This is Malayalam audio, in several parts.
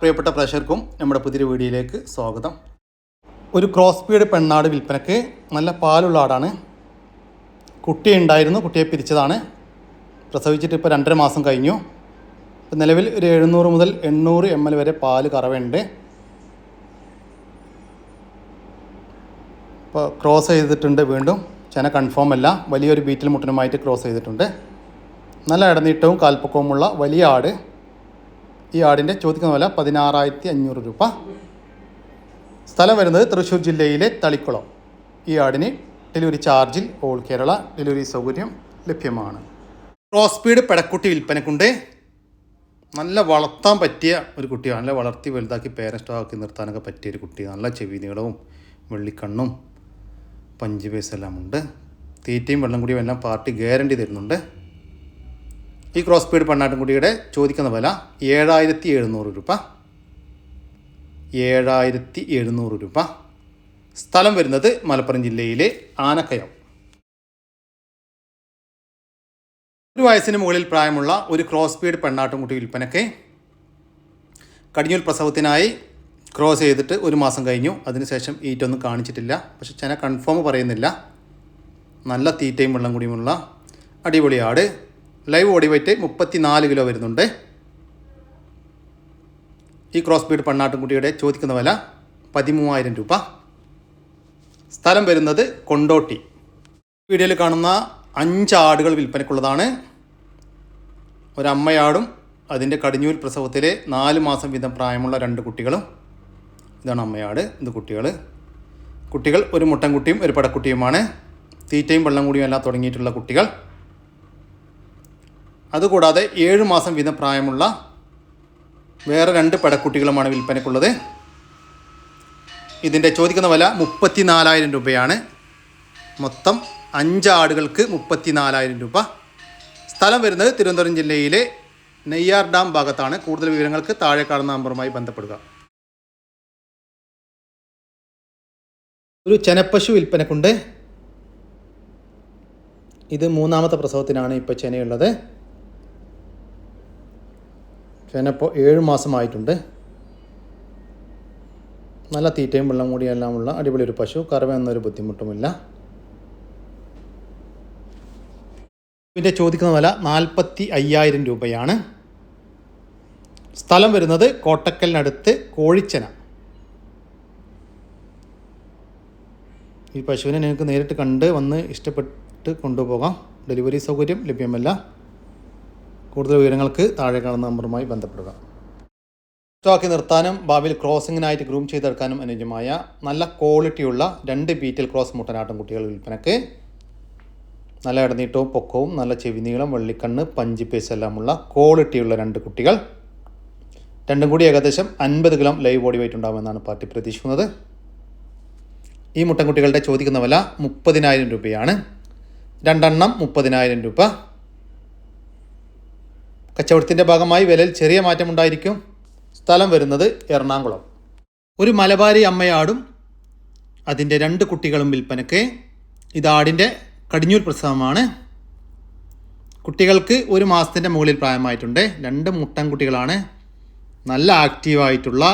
പ്രിയപ്പെട്ട പ്രേക്ഷകർക്കും നമ്മുടെ പുതിയൊരു വീഡിയോയിലേക്ക് സ്വാഗതം. ഒരു ക്രോസ് പെണ്ണാട് വിൽപ്പനക്ക് നല്ല പാലുള്ള ആടാണ്. കുട്ടി ഉണ്ടായിരുന്നു കുട്ടിയെ പിരിച്ചതാണ്. പ്രസവിച്ചിട്ട് ഇപ്പോൾ രണ്ടര മാസം കഴിഞ്ഞു. ഇപ്പം നിലവിൽ ഒരു എഴുന്നൂറ് മുതൽ എണ്ണൂറ് എം എൽ വരെ പാൽ കറവയുണ്ട്. ഇപ്പോൾ ക്രോസ് ചെയ്തിട്ടുണ്ട് വീണ്ടും. ചെന കൺഫേം അല്ല. വലിയൊരു ബീറ്റിൽ മുട്ടനുമായിട്ട് ക്രോസ് ചെയ്തിട്ടുണ്ട്. നല്ല ഇടനീട്ടവും കാൽപ്പക്കവുമുള്ള വലിയ ആട്. ഈ ആടിന്റെ ചോദിക്കുന്ന വില പതിനാറായിരത്തി അഞ്ഞൂറ് രൂപ. സ്ഥലം വരുന്നത് തൃശ്ശൂർ ജില്ലയിലെ തളിക്കുളം. ഈ ആടിന് ഡെലിവറി ചാർജിൽ ഓൾ കേരള ഡെലിവറി സൗകര്യം ലഭ്യമാണ്. ക്രോസ്പീഡ് പെടക്കുട്ടി വിൽപ്പനക്കുണ്ട്. നല്ല വളർത്താൻ പറ്റിയ ഒരു കുട്ടിയാണ്. നല്ല വളർത്തി വലുതാക്കി പേരൻസ്റ്റാക്കി നിർത്താനൊക്കെ പറ്റിയ ഒരു കുട്ടി. നല്ല ചെവി നീളവും വെള്ളിക്കണ്ണും പഞ്ച് പേസെല്ലാം ഉണ്ട് തീറ്റയും വെള്ളം കൂടിയും എല്ലാം പാർട്ടി ഗ്യാരണ്ടി തരുന്നുണ്ട്. ഈ ക്രോസ് സ്പീഡ് പണ്ണാട്ടുംകുട്ടിയുടെ ചോദിക്കുന്ന വില ഏഴായിരത്തി എഴുന്നൂറ് രൂപ. ഏഴായിരത്തി എഴുന്നൂറ് രൂപ. സ്ഥലം വരുന്നത് മലപ്പുറം ജില്ലയിലെ ആനക്കയം. ഒരു വയസ്സിന് മുകളിൽ പ്രായമുള്ള ഒരു ക്രോസ് സ്പീഡ് പെണ്ണാട്ടുംകുട്ടി വിൽപ്പനയ്ക്ക് കടിഞ്ഞൂൽ പ്രസവത്തിനായി ക്രോസ് ചെയ്തിട്ട് ഒരു മാസം കഴിഞ്ഞു. അതിനുശേഷം ഈറ്റൊന്നും കാണിച്ചിട്ടില്ല. പക്ഷെ ചെന കൺഫേം പറയുന്നില്ല. നല്ല തീറ്റയും വെള്ളം കൂടിയുമുള്ള അടിപൊളി ആട്. ലൈവ് ബോഡി വെയിറ്റ് മുപ്പത്തി നാല് കിലോ വരുന്നുണ്ട്. ഈ ക്രോസ് ബീഡ് പണ്ണാട്ടുംകുട്ടിയുടെ ചോദിക്കുന്ന വില പതിമൂവായിരം രൂപ. സ്ഥലം വരുന്നത് കൊണ്ടോട്ടി. വീഡിയോയിൽ കാണുന്ന അഞ്ച് ആടുകൾ വിൽപ്പനയ്ക്കുള്ളതാണ്. ഒരമ്മയാടും അതിന്റെ കടിഞ്ഞൂൽ പ്രസവത്തിലെ നാല് മാസം വീതം പ്രായമുള്ള രണ്ട് കുട്ടികളും. ഇതാണ് അമ്മയാട് ഇത് കുട്ടികൾ. കുട്ടികൾ ഒരു മുട്ടൻകുട്ടിയും ഒരു പടക്കുട്ടിയുമാണ്. തീറ്റയും വെള്ളം കൂടിയും എല്ലാം തുടങ്ങിയിട്ടുള്ള കുട്ടികൾ. അതുകൂടാതെ ഏഴ് മാസം വീതം പ്രായമുള്ള വേറെ രണ്ട് പടക്കുട്ടികളുമാണ് വിൽപ്പനയ്ക്കുള്ളത്. ഇതിന്റെ ചോദിക്കുന്ന വില മുപ്പത്തി നാലായിരം രൂപയാണ്. മൊത്തം അഞ്ച് ആടുകൾക്ക് മുപ്പത്തി നാലായിരം രൂപ. സ്ഥലം വരുന്നത് തിരുവനന്തപുരം ജില്ലയിലെ നെയ്യാർ ഡാം ഭാഗത്താണ്. കൂടുതൽ വിവരങ്ങൾക്ക് താഴെ കാണുന്ന നമ്പറുമായി ബന്ധപ്പെടുക. ഒരു ചെനപ്പശു വിൽപ്പനക്കുണ്ട്. ഇത് മൂന്നാമത്തെ പ്രസവത്തിനാണ് ഇപ്പോൾ ചെനയുള്ളത്. ചെനപ്പോൾ ഏഴ് മാസമായിട്ടുണ്ട്. നല്ല തീറ്റയും വെള്ളം എല്ലാമുള്ള അടിപൊളി ഒരു പശു. കറവ എന്നൊരു ബുദ്ധിമുട്ടുമില്ല. ഇതിന്റെ ചോദിക്കുന്ന വില നാൽപ്പത്തി അയ്യായിരം രൂപയാണ്. സ്ഥലം വരുന്നത് കോട്ടക്കലിനടുത്ത് കോഴിച്ചന. ഈ പശുവിനെ നിങ്ങൾക്ക് നേരിട്ട് കണ്ട് വന്ന് ഇഷ്ടപ്പെട്ട് കൊണ്ടുപോകാം. ഡെലിവറി സൗകര്യം ലഭ്യമല്ല. കൂടുതൽ വിവരങ്ങൾക്ക് താഴെ കാണുന്ന നമ്പറുമായി ബന്ധപ്പെടുക. സ്റ്റോക്കി നിർത്താനും ഭാവിയിൽ ക്രോസിങ്ങിനായിട്ട് ഗ്രൂം ചെയ്തെടുക്കാനും അനുയോജ്യമായ നല്ല ക്വാളിറ്റിയുള്ള രണ്ട് ബീറ്റിൽ ക്രോസ് മുട്ടനാട്ടും കുട്ടികൾ വിൽപ്പനക്ക് നല്ല ഇടനീട്ടവും പൊക്കവും നല്ല ചെവിനീളം വെള്ളിക്കണ്ണ് പഞ്ചി പേസ് എല്ലാമുള്ള ക്വാളിറ്റിയുള്ള രണ്ട് കുട്ടികൾ. രണ്ടും കൂടി ഏകദേശം അൻപത് കിലോ ലൈവ് ബോഡി വെയിറ്റ് ഉണ്ടാകുമെന്നാണ് പാർട്ടി പ്രതീക്ഷിക്കുന്നത്. ഈ മുട്ടൻകുട്ടികളുടെ ചോദിക്കുന്ന വില മുപ്പതിനായിരം രൂപയാണ്. രണ്ടെണ്ണം മുപ്പതിനായിരം രൂപ. കച്ചവടത്തിന്റെ ഭാഗമായി വിലയിൽ ചെറിയ മാറ്റമുണ്ടായിരിക്കും. സ്ഥലം വരുന്നത് എറണാകുളം. ഒരു മലബാരി അമ്മയാടും അതിന്റെ രണ്ട് കുട്ടികളും വിൽപ്പനയ്ക്ക് ഇത് ആടിന്റെ കടിഞ്ഞൂൽ പ്രസവമാണ്. കുട്ടികൾക്ക് ഒരു മാസത്തിന്റെ മുകളിൽ പ്രായമായിട്ടുണ്ട്. രണ്ട് മുട്ടൻ കുട്ടികളാണ്. നല്ല ആക്റ്റീവായിട്ടുള്ള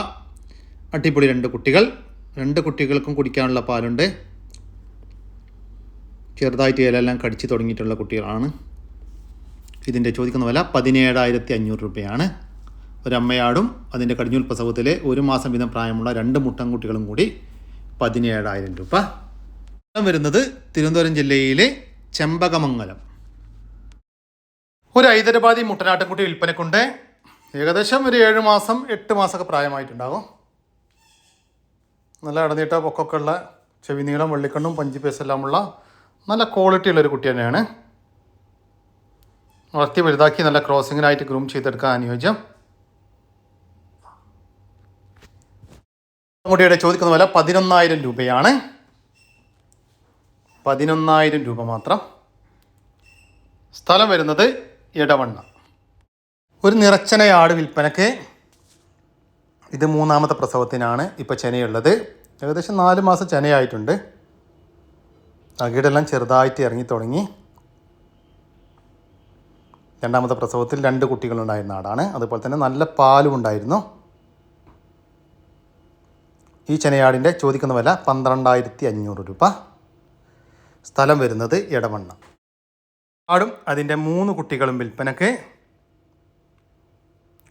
അടിപൊളി രണ്ട് കുട്ടികൾ. രണ്ട് കുട്ടികൾക്കും കുടിക്കാനുള്ള പാലുണ്ട്. ചെറുതായിട്ട് ഇലയെല്ലാം കടിച്ചു തുടങ്ങിയിട്ടുള്ള കുട്ടികളാണ്. ഇതിന്റെ ചോദിക്കുന്ന വില പതിനേഴായിരത്തി അഞ്ഞൂറ് രൂപയാണ്. ഒരമ്മയാടും അതിന്റെ കടിഞ്ഞൂൽ പ്രസവത്തിലെ ഒരു മാസം വീതം പ്രായമുള്ള രണ്ട് മുട്ടൻകുട്ടികളും കൂടി പതിനേഴായിരം രൂപ. വരുന്നത് തിരുവനന്തപുരം ജില്ലയിലെ ചെമ്പകമംഗലം. ഒരു ഹൈദരാബാദി മുട്ടനാട്ടിൻകുട്ടി വിൽപ്പനക്കുണ്ട്. ഏകദേശം ഒരു ഏഴ് മാസം എട്ട് മാസമൊക്കെ പ്രായമായിട്ടുണ്ടാകും. നല്ല ഇടനീട്ട പൊക്കൊക്കെ ഉള്ള ചെവി നീളം വെള്ളിക്കണ്ണും പഞ്ചി പേസെല്ലാമുള്ള നല്ല ക്വാളിറ്റി ഉള്ളൊരു കുട്ടി തന്നെയാണ്. വളർത്തി വലുതാക്കി നല്ല ക്രോസിങ്ങിനായിട്ട് ഗ്രൂം ചെയ്തെടുക്കാൻ അനുയോജ്യം. മുടിയുടെ ചോദിക്കുന്ന വില പതിനൊന്നായിരം രൂപയാണ്. പതിനൊന്നായിരം രൂപ മാത്രം. സ്ഥലം വരുന്നത് ഇടവണ്ണ ഒരു നിറച്ചനയാട് വിൽപ്പനക്ക് ഇത് മൂന്നാമത്തെ പ്രസവത്തിനാണ് ഇപ്പോൾ ചെനയുള്ളത്. ഏകദേശം നാല് മാസം ചെനയായിട്ടുണ്ട്. അകിടെല്ലാം ചെറുതായിട്ട് ഇറങ്ങി തുടങ്ങി. രണ്ടാമത്തെ പ്രസവത്തിൽ രണ്ട് കുട്ടികളുണ്ടായിരുന്ന ആടാണ് അതുപോലെ തന്നെ നല്ല പാലും ഉണ്ടായിരുന്നു. ഈ ചെനയാടിന്റെ ചോദിക്കുന്ന വില പന്ത്രണ്ടായിരത്തി അഞ്ഞൂറ് രൂപ. സ്ഥലം വരുന്നത് ഇടവണ്ണ ആടും അതിന്റെ മൂന്ന് കുട്ടികളും വിൽപ്പനക്ക്.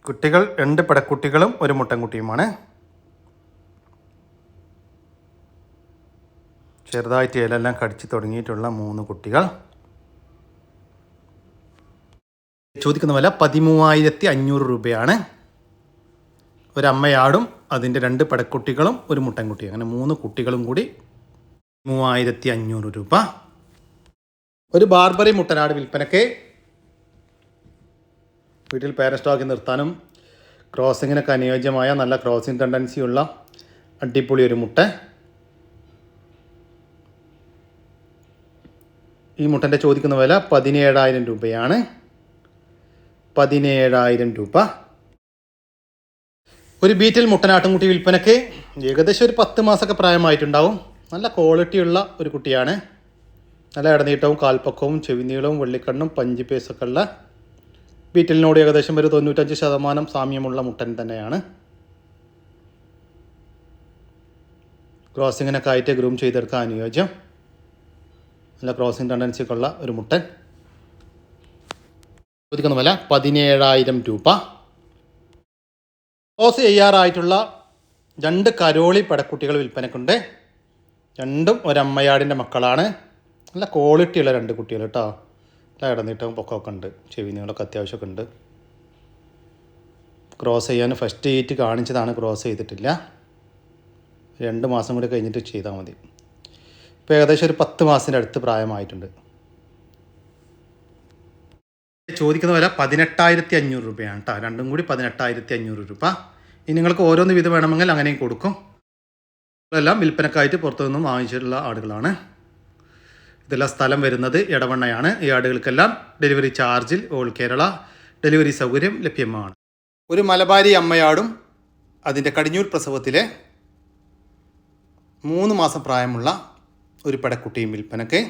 കുട്ടികൾ രണ്ട് പെടക്കുട്ടികളും ഒരു മുട്ടൻകുട്ടിയുമാണ്. ചെറുതായിട്ട് ഇലെല്ലാം കടിച്ചു തുടങ്ങിയിട്ടുള്ള മൂന്ന് കുട്ടികൾ. ചോദിക്കുന്ന വില പതിമൂവായിരത്തി അഞ്ഞൂറ് രൂപയാണ് ഒരമ്മയാടും അതിന്റെ രണ്ട് പടക്കുട്ടികളും ഒരു മുട്ടൻകുട്ടിയും. അങ്ങനെ മൂന്ന് കുട്ടികളും കൂടി മൂവായിരത്തി അഞ്ഞൂറ് രൂപ. ഒരു ബാർബറി മുട്ടനാട് വിൽപ്പനക്ക് വീട്ടിൽ പാരസ്റ്റോക്കി നിർത്താനും ക്രോസിങ്ങിനൊക്കെ അനുയോജ്യമായ നല്ല ക്രോസിംഗ് ടെൻഡൻസിയുള്ള അടിപൊളി ഒരു മുട്ട. ഈ മുട്ടന്റെ ചോദിക്കുന്ന വില പതിനേഴായിരം രൂപയാണ്. പതിനേഴായിരം രൂപ. ഒരു ബീറ്റിൽ മുട്ടനാട്ടുംകുട്ടി വിൽപ്പനയ്ക്ക് ഏകദേശം ഒരു പത്ത് മാസമൊക്കെ പ്രായമായിട്ടുണ്ടാവും. നല്ല ക്വാളിറ്റിയുള്ള ഒരു കുട്ടിയാണ്. നല്ല ഇടനീട്ടവും കാൽപ്പക്കവും ചെവിനീളവും വെള്ളിക്കണ്ണും പഞ്ച് പേസൊക്കെ ഉള്ള ബീറ്റിലിനോട് ഏകദേശം ഒരു തൊണ്ണൂറ്റഞ്ച് ശതമാനം സാമ്യമുള്ള മുട്ടൻ തന്നെയാണ്. ക്രോസിങ്ങിനൊക്കെ ആയിട്ട് ഗ്രൂം ചെയ്തെടുക്കാൻ അനുയോജ്യം. നല്ല ക്രോസിംഗ് ടെൻഡൻസിക്കുള്ള ഒരു മുട്ടൻ. ചോദിക്കുന്ന വില പതിനേഴായിരം രൂപ. ക്ലോസ് ചെയ്യാറായിട്ടുള്ള രണ്ട് കരോളി പടക്കുട്ടികൾ വിൽപ്പനക്കുണ്ട്. രണ്ടും ഒരമ്മയാടിന്റെ മക്കളാണ്. നല്ല ക്വാളിറ്റിയുള്ള രണ്ട് കുട്ടികൾ കേട്ടോ. നല്ല ഇടനീട്ടവും പൊക്കമൊക്കെ ഉണ്ട്. ചെവിനുകളൊക്കെ അത്യാവശ്യമൊക്കെ ഉണ്ട്. ക്രോസ് ചെയ്യാൻ ഫസ്റ്റ് ഏറ്റ് കാണിച്ചതാണ് ക്രോസ് ചെയ്തിട്ടില്ല. രണ്ട് മാസം കൂടി കഴിഞ്ഞിട്ട് ചെയ്താൽ മതി. ഇപ്പോൾ ഏകദേശം ഒരു പത്ത് മാസത്തിന്റെ അടുത്ത് പ്രായമായിട്ടുണ്ട്. ചോദിക്കുന്ന വില പതിനെട്ടായിരത്തി അഞ്ഞൂറ് രൂപയാണ് കേട്ടോ രണ്ടും കൂടി പതിനെട്ടായിരത്തി അഞ്ഞൂറ് രൂപ. ഇനി നിങ്ങൾക്ക് ഓരോന്ന് വീതം വേണമെങ്കിൽ അങ്ങനെയും കൊടുക്കും. ഇതെല്ലാം വിൽപ്പനക്കായിട്ട് പുറത്തു നിന്നും വാങ്ങിച്ചിട്ടുള്ള ആടുകളാണ്. ഇതെല്ലാം സ്ഥലം വരുന്നത് ഇടവണ്ണയാണ് ഈ ആടുകൾക്കെല്ലാം ഡെലിവറി ചാർജിൽ ഓൾ കേരള ഡെലിവറി സൗകര്യം ലഭ്യമാണ്. ഒരു മലബാരി അമ്മയാടും അതിന്റെ കടിഞ്ഞൂർ പ്രസവത്തിലെ മൂന്ന് മാസം പ്രായമുള്ള ഒരു പടക്കുട്ടിയും വിൽപ്പനക്ക്.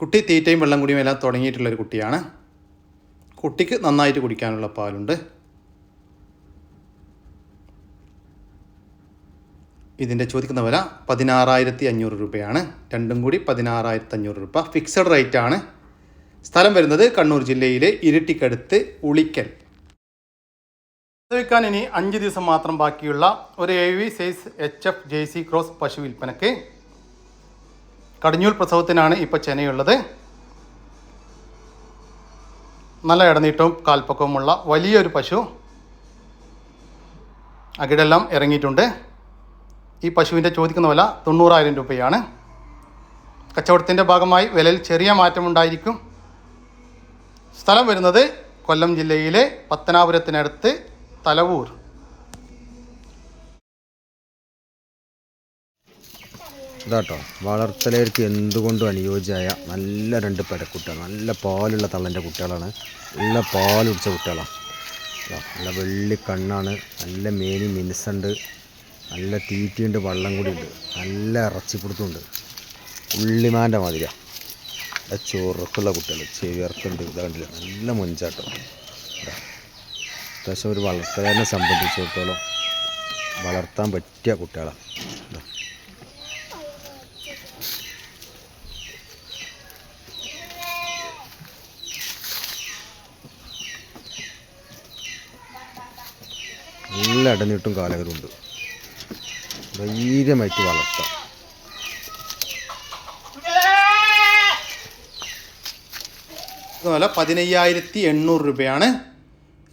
കുട്ടി തീറ്റയും വെള്ളം കുടിയും എല്ലാം തുടങ്ങിയിട്ടുള്ളൊരു കുട്ടിയാണ്. കുട്ടിക്ക് നന്നായിട്ട് കുടിക്കാനുള്ള പാലുണ്ട്. ഇതിന്റെ ചോദിക്കുന്ന വില പതിനാറായിരത്തി അഞ്ഞൂറ് രൂപയാണ്. രണ്ടും കൂടി പതിനാറായിരത്തി അഞ്ഞൂറ് രൂപ. ഫിക്സഡ് റേറ്റ് ആണ് സ്ഥലം വരുന്നത് കണ്ണൂർ ജില്ലയിലെ ഇരിട്ടിക്കടുത്ത് ഉളിക്കൽ. വിൽക്കാൻ ഇനി അഞ്ച് ദിവസം മാത്രം ബാക്കിയുള്ള ഒരു A V size H F J C cross പശു വിൽപ്പനക്ക്. കടിഞ്ഞൂൽ പ്രസവത്തിനാണ് ഇപ്പോൾ ചെനയുള്ളത്. നല്ല ഇടനീട്ടവും കാൽപ്പക്കവുമുള്ള വലിയൊരു പശു അകിടെല്ലാം ഇറങ്ങിയിട്ടുണ്ട്. ഈ പശുവിന്റെ ചോദിക്കുന്ന വില തൊണ്ണൂറായിരം രൂപയാണ്. കച്ചവടത്തിന്റെ ഭാഗമായി വിലയിൽ ചെറിയ മാറ്റമുണ്ടായിരിക്കും. സ്ഥലം വരുന്നത് കൊല്ലം ജില്ലയിലെ പത്തനാപുരത്തിനടുത്ത് തലവൂർ. ഇതാട്ടോ. വളർത്തലേക്ക് എന്തുകൊണ്ടും അനുയോജ്യമായ നല്ല രണ്ട് പെടക്കുട്ടികൾ നല്ല പാലുള്ള തള്ളന്റെ കുട്ടികളാണ്. നല്ല പാലുടിച്ച കുട്ടികളാണ്. നല്ല വെള്ളി കണ്ണാണ് നല്ല മേനി മിനുസുണ്ട് നല്ല തീറ്റിയുണ്ട് വള്ളം കൂടി ഉണ്ട് നല്ല ഇറച്ചിപ്പിടുത്തുണ്ട്. ഉള്ളിമാന്റെ മാതിരിയാണ് ചൊറുക്കുള്ള കുട്ടികൾ ചെവിയർക്കുണ്ട് ഇതാ കണ്ടില്ല? നല്ല മുഞ്ചാട്ടം. അത്യാവശ്യം ഒരു വളർത്തലിനെ സംബന്ധിച്ചിടത്തോളം വളർത്താൻ പറ്റിയ കുട്ടികളാണ് ഇതാ നല്ല ഇടനീട്ടും കാലകരുണ്ട് ധൈര്യമായിട്ട് വളർത്താം. വില പതിനയ്യായിരത്തി എണ്ണൂറ് രൂപയാണ്.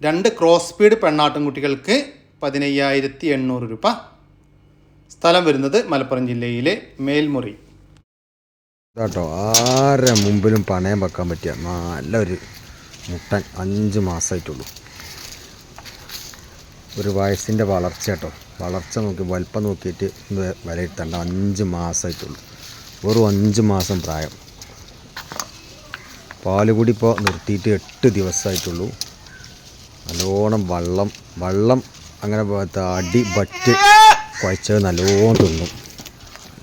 രണ്ട് ക്രോസ് സ്പീഡ് പെണ്ണാട്ടുംകുട്ടികൾക്ക് പതിനയ്യായിരത്തി എണ്ണൂറ് രൂപ. സ്ഥലം വരുന്നത് മലപ്പുറം ജില്ലയിലെ മേൽമുറി. കേട്ടോ ആരെ മുമ്പിലും പണയം വെക്കാൻ പറ്റിയ നല്ലൊരു മുട്ടൻ അഞ്ച് മാസമായിട്ടുള്ളൂ ഒരു വയസ്സിന്റെ വളർച്ച കേട്ടോ. വളർച്ച നോക്കി വലിപ്പം നോക്കിയിട്ട് വിലയിരുത്തേണ്ട. അഞ്ച് മാസമായിട്ടുള്ളൂ വെറും അഞ്ച് മാസം പ്രായം. പാലുകൂടി ഇപ്പോൾ നിർത്തിയിട്ട് എട്ട് ദിവസമായിട്ടുള്ളൂ. നല്ലോണം വള്ളം വള്ളം അങ്ങനെ അടി ബറ്റ് കുഴച്ചത് നല്ലോണം തിന്നും.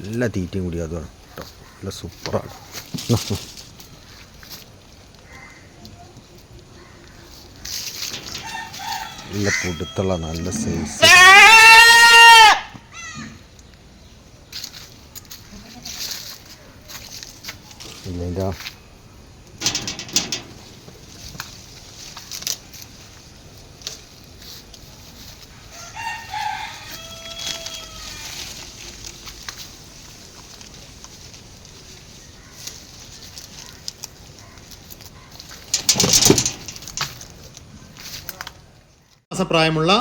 നല്ല തീറ്റയും കൂടി അതുമാണ് കേട്ടോ. നല്ല സൂപ്പറാണ്. നല്ല പൊടുത്തുള്ള നല്ല സൈസ് ഇല്ല മാസപ്രായമുള്ള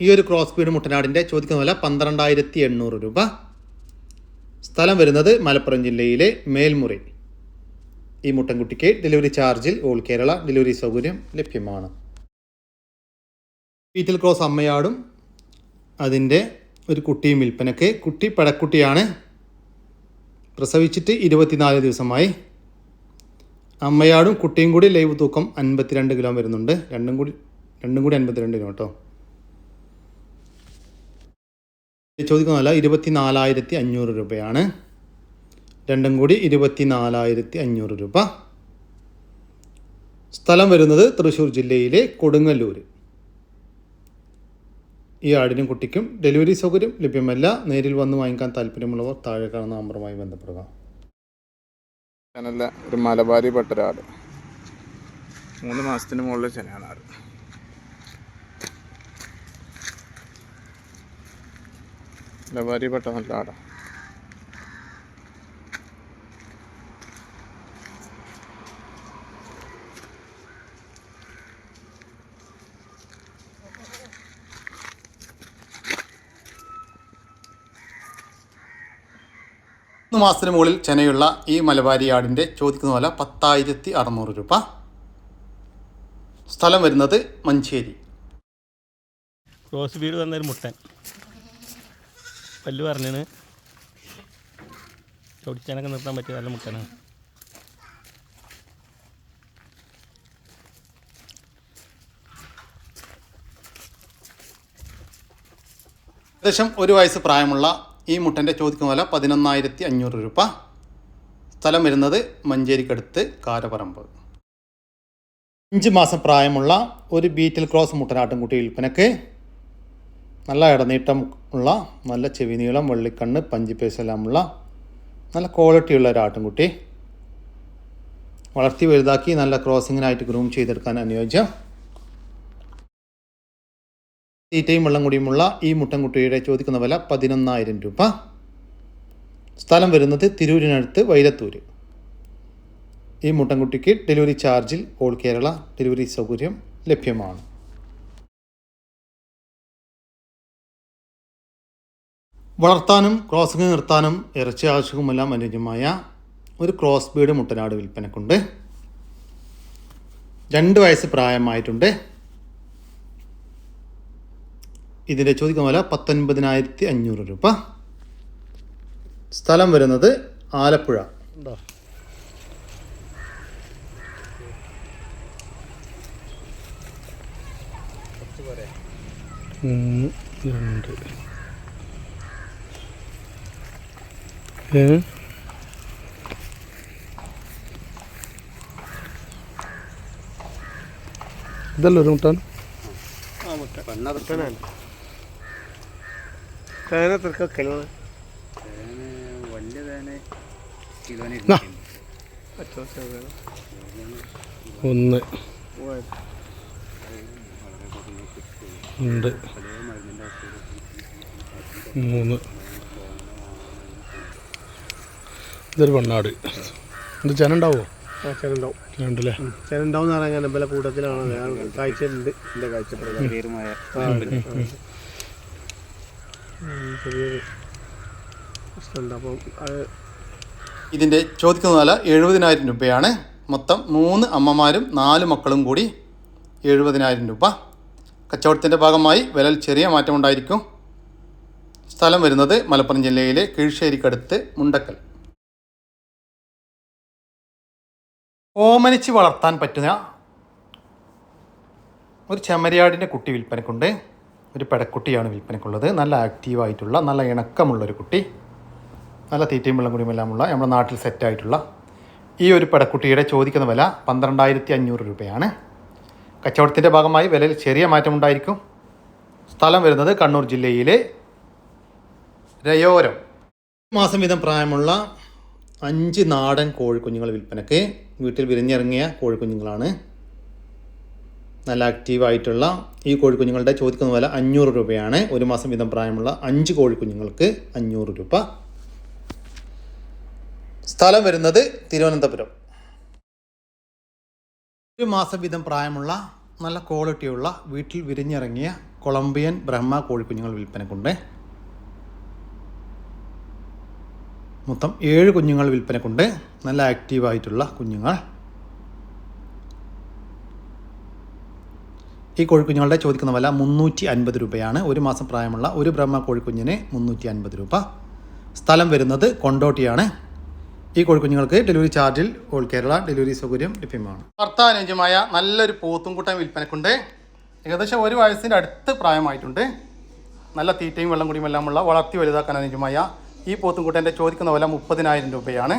ഈ ഒരു ക്രോസ് ബീഡ് മുട്ടനാടിന്റെ ചോദിക്കുന്ന വില പന്ത്രണ്ടായിരത്തി എണ്ണൂറ് രൂപ. സ്ഥലം വരുന്നത് മലപ്പുറം ജില്ലയിലെ മേൽമുറി. ഈ മുട്ടൻകുട്ടിക്ക് ഡെലിവറി ചാർജിൽ ഓൾ കേരള ഡെലിവറി സൗകര്യം ലഭ്യമാണ്. ഈറ്റൽ ക്രോസ് അമ്മയാടും. അതിന്റെ ഒരു കുട്ടിയും വിൽപ്പനക്ക് കുട്ടി പടക്കുട്ടിയാണ്. പ്രസവിച്ചിട്ട് ഇരുപത്തിനാല് ദിവസമായി. അമ്മയാടും കുട്ടിയും കൂടി ലൈവ് തൂക്കം അൻപത്തിരണ്ട് കിലോ വരുന്നുണ്ട്. രണ്ടും കൂടി രണ്ടും കൂടി അൻപത്തിരണ്ടിനും കേട്ടോ. ചോദിക്കുന്നതല്ല ഇരുപത്തി നാലായിരത്തി അഞ്ഞൂറ് രൂപയാണ്. രണ്ടും കൂടി ഇരുപത്തി നാലായിരത്തി അഞ്ഞൂറ് രൂപ. സ്ഥലം വരുന്നത് തൃശ്ശൂർ ജില്ലയിലെ കൊടുങ്ങല്ലൂർ ഈ ആടിനും കുട്ടിക്കും ഡെലിവറി സൗകര്യം ലഭ്യമല്ല. നേരിൽ വന്ന് വാങ്ങിക്കാൻ താല്പര്യമുള്ളവർ താഴെ കാണുന്ന നമ്പറുമായി ബന്ധപ്പെടുക. ചെനല്ല ഒരു മലബാരി പെട്ടൊരാട്. മൂന്ന് മാസത്തിന് മുകളിൽ ചെനയാണ് ആട് മലബാരി പെട്ട നല്ല ആടാ മൂന്ന് മാസത്തിന് മുകളിൽ ചെനയുള്ള ഈ മലബാരി ആടിന്റെ ചോദിക്കുന്ന വില പത്തായിരത്തി അറുന്നൂറ് രൂപ. സ്ഥലം വരുന്നത് മഞ്ചേരി. ക്രോസ് വീട് വന്നൊരു മുട്ടൻ. പല്ല് പറഞ്ഞാണ് ചൊടിച്ചാനൊക്കെ നിർത്താൻ പറ്റിയ നല്ല മുട്ടനാണ് ഏകദേശം ഒരു വയസ്സ് പ്രായമുള്ള ഈ മുട്ടന്റെ ചോദിക്കുന്ന വില പതിനൊന്നായിരത്തി അഞ്ഞൂറ് രൂപ. സ്ഥലം വരുന്നത് മഞ്ചേരിക്കടുത്ത് കാരപറമ്പ്. അഞ്ച് മാസം പ്രായമുള്ള ഒരു ബീറ്റിൽ ക്രോസ് മുട്ടനാട്ടുംകുട്ടി വിൽപ്പനക്ക് നല്ല ഇടനീട്ടം ഉള്ള നല്ല ചെവി നീളം വെള്ളിക്കണ്ണ് പഞ്ചിപ്പേശലാമുള്ള നല്ല ക്വാളിറ്റിയുള്ള ഒരു ആട്ടിൻകുട്ടി. വളർത്തി വലുതാക്കി നല്ല ക്രോസിങ്ങിനായിട്ട് ഗ്രൂം ചെയ്തെടുക്കാൻ അനുയോജ്യം. തീറ്റയും വെള്ളം കൂടിയുമുള്ള ഈ മുട്ടൻകുട്ടിയുടെ ചോദിക്കുന്ന വില പതിനൊന്നായിരം രൂപ. സ്ഥലം വരുന്നത് തിരൂരിനടുത്ത് വൈലത്തൂര്. ഈ മുട്ടൻകുട്ടിക്ക് ഡെലിവറി ചാർജിൽ ഓൾ കേരള ഡെലിവറി സൗകര്യം ലഭ്യമാണ്. വളർത്താനും ക്രോസിംഗ് നിർത്താനും ഇറച്ചി ആവശ്യവുമെല്ലാം അനുയോജ്യമായ ഒരു ക്രോസ് ബീഡ് മുട്ടനാട് വിൽപ്പനക്കുണ്ട്. രണ്ട് വയസ്സ് പ്രായമായിട്ടുണ്ട്. ഇതിന്റെ ചോദിക്കുന്ന വില പത്തൊൻപതിനായിരത്തി അഞ്ഞൂറ് രൂപ. സ്ഥലം വരുന്നത് ആലപ്പുഴ. രണ്ട്. ഇതല്ല ഒരു മുട്ടാൻ? ഒന്ന്. രണ്ട്. മൂന്ന്. ഇതൊരു പെണ്ണാട്. ഇത് ചെന ഉണ്ടാവോ ആ ചെനുണ്ടാവും. ചെനുണ്ടാവും എന്ന് കൂട്ടത്തിലാണ്. കാഴ്ചയുണ്ട്. എന്റെ കാഴ്ച ആ, ഉണ്ട്. ആ. ഉം, ചെറിയൊരു പ്രശ്നമുണ്ട്. അപ്പം അത് ഇതിന്റെ ചോദിക്കുന്ന വില എഴുപതിനായിരം രൂപയാണ്. മൊത്തം മൂന്ന് അമ്മമാരും നാല് മക്കളും കൂടി എഴുപതിനായിരം രൂപ. കച്ചവടത്തിന്റെ ഭാഗമായി വിലയിൽ ചെറിയ മാറ്റമുണ്ടായിരിക്കും. സ്ഥലം വരുന്നത് മലപ്പുറം ജില്ലയിലെ കീഴ്ശ്ശേരിക്കടുത്ത് മുണ്ടക്കൽ. ഓമനിച്ച് വളർത്താൻ പറ്റുന്ന ഒരു ചെമ്മരിയാടിന്റെ കുട്ടി വിൽപ്പനക്കുണ്ട്. ഒരു പെടക്കുട്ടിയാണ് വിൽപ്പനക്കുള്ളത്. നല്ല ആക്റ്റീവായിട്ടുള്ള നല്ല ഇണക്കമുള്ളൊരു കുട്ടി. നല്ല തീറ്റയും വെള്ളം കുടിയുമെല്ലാമുള്ള നമ്മുടെ നാട്ടിൽ സെറ്റായിട്ടുള്ള ഈ ഒരു പെടക്കുട്ടിയുടെ ചോദിക്കുന്ന വില പന്ത്രണ്ടായിരത്തി അഞ്ഞൂറ് രൂപയാണ്. കച്ചവടത്തിന്റെ ഭാഗമായി വിലയിൽ ചെറിയ മാറ്റമുണ്ടായിരിക്കും സ്ഥലം വരുന്നത് കണ്ണൂർ ജില്ലയിലെ രയോരം. മാസം വീതം പ്രായമുള്ള അഞ്ച് നാടൻ കോഴിക്കുഞ്ഞുങ്ങൾ വിൽപ്പനയ്ക്ക് വീട്ടിൽ വിരിഞ്ഞിറങ്ങിയ കോഴിക്കുഞ്ഞുങ്ങളാണ്. നല്ല ആക്റ്റീവായിട്ടുള്ള ഈ കോഴിക്കുഞ്ഞുങ്ങളുടെ ചോദിക്കുന്ന വില അഞ്ഞൂറ് രൂപയാണ്. ഒരു മാസം വീതം പ്രായമുള്ള അഞ്ച് കോഴിക്കുഞ്ഞുങ്ങൾക്ക് അഞ്ഞൂറ് രൂപ. സ്ഥലം വരുന്നത് തിരുവനന്തപുരം. ഒരു മാസം വീതം പ്രായമുള്ള നല്ല ക്വാളിറ്റിയുള്ള വീട്ടിൽ വിരിഞ്ഞിറങ്ങിയ കൊളംബിയൻ ബ്രഹ്മ കോഴിക്കുഞ്ഞുങ്ങൾ വിൽപ്പനക്കുണ്ട്. മൊത്തം ഏഴ് കുഞ്ഞുങ്ങൾ വിൽപ്പനക്കുണ്ട്. നല്ല ആക്റ്റീവായിട്ടുള്ള കുഞ്ഞുങ്ങൾ. ഈ കോഴിക്കുഞ്ഞുങ്ങളുടെ ചോദിക്കുന്ന വില മുന്നൂറ്റി അൻപത് രൂപയാണ്. ഒരു മാസം പ്രായമുള്ള ഒരു ബ്രഹ്മ കോഴിക്കുഞ്ഞിന് മുന്നൂറ്റി അൻപത് രൂപ. സ്ഥലം വരുന്നത് കൊണ്ടോട്ടിയാണ്. ഈ കോഴിക്കുഞ്ഞുങ്ങൾക്ക് ഡെലിവറി ചാർജിൽ ഓൾ കേരള ഡെലിവറി സൗകര്യം ലഭ്യമാണ്. ഭർത്താനുജമായ നല്ലൊരു പോത്തുംകൂട്ടം വിൽപ്പനക്കുണ്ട്. ഏകദേശം ഒരു വയസ്സിന്റെ അടുത്ത് പ്രായമായിട്ടുണ്ട്. നല്ല തീറ്റയും വെള്ളം കുടിയും എല്ലാമുള്ള വളർത്തി വലുതാക്കാൻ അനുയോജ്യമായ ഈ പോത്തുംകൂട്ടന്റെ ചോദിക്കുന്ന വില മുപ്പതിനായിരം രൂപയാണ്.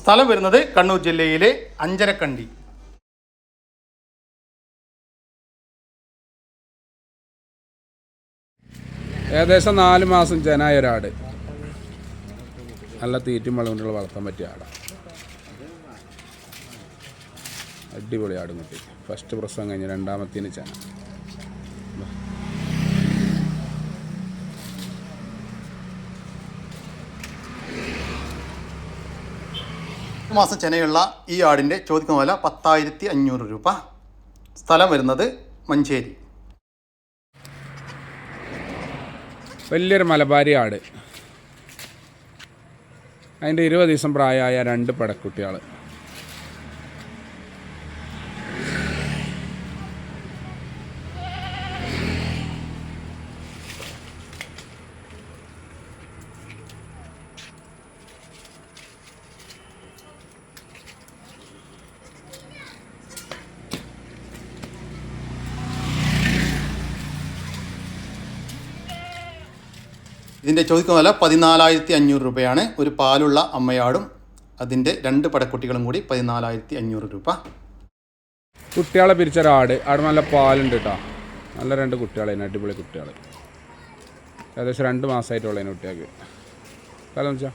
സ്ഥലം വരുന്നത് കണ്ണൂർ ജില്ലയിലെ അഞ്ചരക്കണ്ടി. ഏകദേശം നാല് മാസം ജനായ ഒരാട്. നല്ല തീറ്റും വെള്ളം കൊണ്ടുള്ള വളർത്താൻ പറ്റിയ ആടാണ് അടിപൊളി ആടും കുട്ടി. ഫസ്റ്റ് പ്രസവം കഴിഞ്ഞ് രണ്ടാമത്തേന് ചന ഒരു മാസം ചെനയുള്ള ഈ ആടിന്റെ ചോദിക്കുന്ന വില പത്തായിരത്തി അഞ്ഞൂറ് രൂപ. സ്ഥലം വരുന്നത് മഞ്ചേരി. വലിയൊരു മലബാരി ആട്. അതിന്റെ ഇരുപത് ദിവസം പ്രായമായ രണ്ട് പടക്കുട്ടികൾ ഇതിന്റെ ചോദിക്കുന്ന വില പതിനാലായിരത്തി അഞ്ഞൂറ് രൂപയാണ്. ഒരു പാലുള്ള അമ്മയാടും അതിന്റെ രണ്ട് പടക്കുട്ടികളും കൂടി പതിനാലായിരത്തി അഞ്ഞൂറ് രൂപ. കുട്ടികളെ പിരിച്ചൊരാട്. ആട് നല്ല പാലുണ്ട് കേട്ടോ നല്ല രണ്ട് കുട്ടികളതിന് അടിപൊളി കുട്ടികൾ ഏകദേശം രണ്ട് മാസമായിട്ടുള്ള അതിന് കുട്ടികൾക്ക്. കാരണം വെച്ചാൽ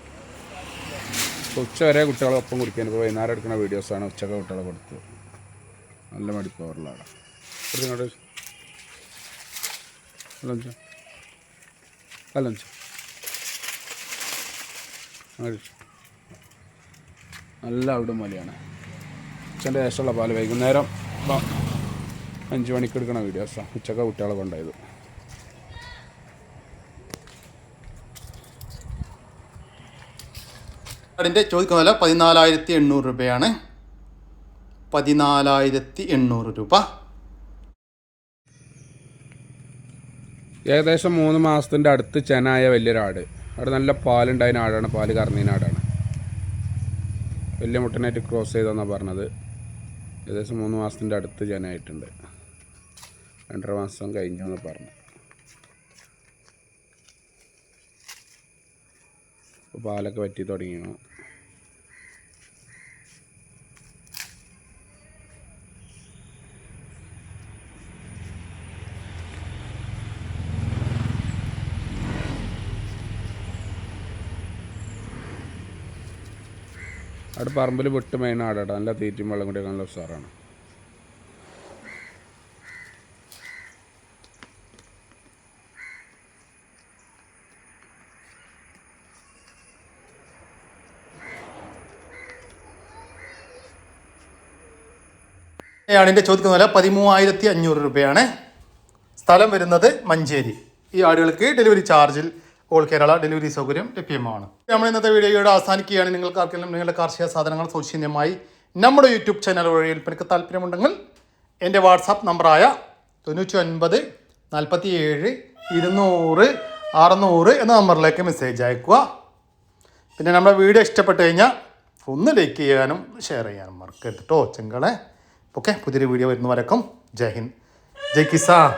ഉച്ച വരെ കുട്ടികളെ ഒപ്പം കുടിക്കാൻ. ഇപ്പോൾ വൈകുന്നേരം എടുക്കുന്ന വീഡിയോസാണ് ഉച്ചയ്ക്ക് കുട്ടികളെ കൊടുത്തത് നല്ല മടിപ്പവറുള്ള ആടാ. ഇവിടുന്ന് ഇങ്ങോട്ട് വെച്ച്. അല്ല വെച്ചാൽ അല്ല വെച്ചാൽ അങ്ങോട്ട് വെച്ച്. നല്ല അവിടും മലയാണ് ഉച്ചന്റെ ശേഷമുള്ള പാൽ വൈകുന്നേരം ഇപ്പം അഞ്ച് മണിക്ക് എടുക്കണ വീഡിയോസാണ് ഉച്ചക്ക കുട്ടികളെ കൊണ്ടായത് അതിന്റെ ചോദിക്കുന്ന വില പതിനാലായിരത്തി എണ്ണൂറ് രൂപയാണ്. പതിനാലായിരത്തി എണ്ണൂറ് രൂപ. ഏകദേശം മൂന്ന് മാസത്തിന്റെ അടുത്ത് ചെനായ വലിയൊരാട്. അവിടെ നല്ല പാലുണ്ടായ ആടാണ് പാൽ കറന്നീന ആടാണ് വലിയ മുട്ടനായിട്ട് ക്രോസ് ചെയ്തെന്നാണ് പറഞ്ഞത്. ഏകദേശം മൂന്ന് മാസത്തിന്റെ അടുത്ത് ജനമായിട്ടുണ്ട്. രണ്ടര മാസം കഴിഞ്ഞു എന്ന് പറഞ്ഞു. അപ്പോൾ പാലൊക്കെ വറ്റി തുടങ്ങിയോ? അവിടെ പറമ്പിൽ വിട്ട് മെയിൻ ആടാട്ടോ നല്ല തീറ്റും വെള്ളം കൂടി നല്ല ഉസാറാണ് ഈ എന്റെ ചോദിക്കുന്ന വില. പതിമൂവായിരത്തി അഞ്ഞൂറ് രൂപയാണ്. സ്ഥലം വരുന്നത് മഞ്ചേരി. ഈ ആടുകൾക്ക് ഡെലിവറി ചാർജിൽ ഓൾ കേരള ഡെലിവറി സൗകര്യം ലഭ്യമാണ്. നമ്മൾ ഇന്നത്തെ വീഡിയോയുടെ അവസാനിക്കുകയാണ്. നിങ്ങൾക്ക് ആർക്കെങ്കിലും നിങ്ങളുടെ കാർഷിക സാധനങ്ങൾ സൗജന്യമായി നമ്മുടെ യൂട്യൂബ് ചാനൽ വഴി വിൽപ്പനയ്ക്ക് താല്പര്യമുണ്ടെങ്കിൽ എന്റെ വാട്സാപ്പ് നമ്പറായ തൊണ്ണൂറ്റി ഒൻപത് നാൽപ്പത്തി ഏഴ് ഇരുന്നൂറ് അറുന്നൂറ് എന്ന നമ്പറിലേക്ക് മെസ്സേജ് അയക്കുക. പിന്നെ നമ്മുടെ വീഡിയോ ഇഷ്ടപ്പെട്ട് കഴിഞ്ഞാൽ ഒന്ന് ലൈക്ക് ചെയ്യാനും ഷെയർ ചെയ്യാനും മറക്കരുത് കേട്ടോ ചെങ്കളെ. ഓക്കെ പുതിയൊരു വീഡിയോ വരുന്നവരക്കും ജയ് ഹിന്ദ്. ജയ് കിസാൻ.